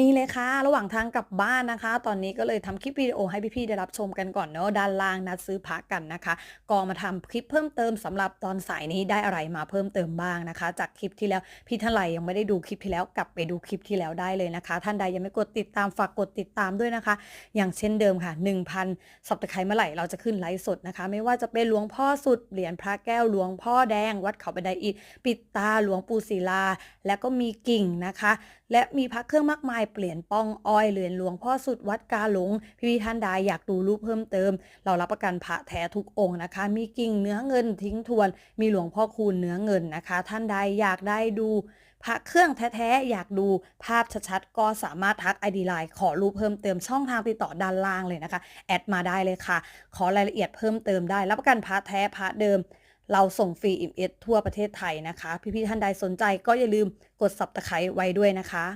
นี่เลยค่ะ ระหว่างทางกลับบ้านนะคะ ตอนนี้ก็เลยทำคลิปวิดีโอให้พี่ๆได้รับชมกันก่อนเนาะด้านล่างนัดซื้อพักกันนะคะ ก็มาทำคลิปเพิ่มเติมสำหรับตอนสายนี้ได้อะไรมาเพิ่มเติมบ้างนะคะ จากคลิปที่แล้วพี่ท่านใดยังไม่ได้ดูคลิปที่แล้วกลับไปดูคลิปที่แล้วได้เลยนะคะ ท่านใดยังไม่กดติดตามฝากกดติดตามด้วยนะคะ อย่างเช่นเดิมค่ะ 1,000สับตะไคร้เมื่อไหร่เราจะขึ้นไลฟ์สดนะคะ ไม่ว่าจะเป็นหลวงพ่อสุดเหรียญพระแก้วหลวงพ่อแดง วัดเขาบันไดอิฐปิดตาหลวงปู่ศิลา และก็มีกิ่งนะคะ และมีพระเครื่องมากมายเปลี่ยนป้องอ้อยเหรียญหลวงพ่อสุดวัดกาหลง พี่ท่านใดอยากดูรูปเพิ่มเติม เรารับประกันพระแท้ทุกองค์นะคะ มีกิ่งเนื้อเงินทิ้งทวน มีหลวงพ่อคูณเนื้อเงินนะคะ ท่านใดอยากได้ดูพระเครื่องแท้ๆ อยากดูภาพชัดๆ ก็สามารถทัก ID Line ขอรูปเพิ่มเติมช่องทางติดต่อด้านล่างเลยนะคะ แอดมาได้เลยค่ะ ขอรายละเอียดเพิ่มเติมได้ รับประกันพระแท้พระเดิม เราส่งฟรีอิมเอสทั่วประเทศไทยนะคะ พี่ๆท่านใดสนใจก็อย่าลืมกด subscribe ไว้ด้วยนะคะ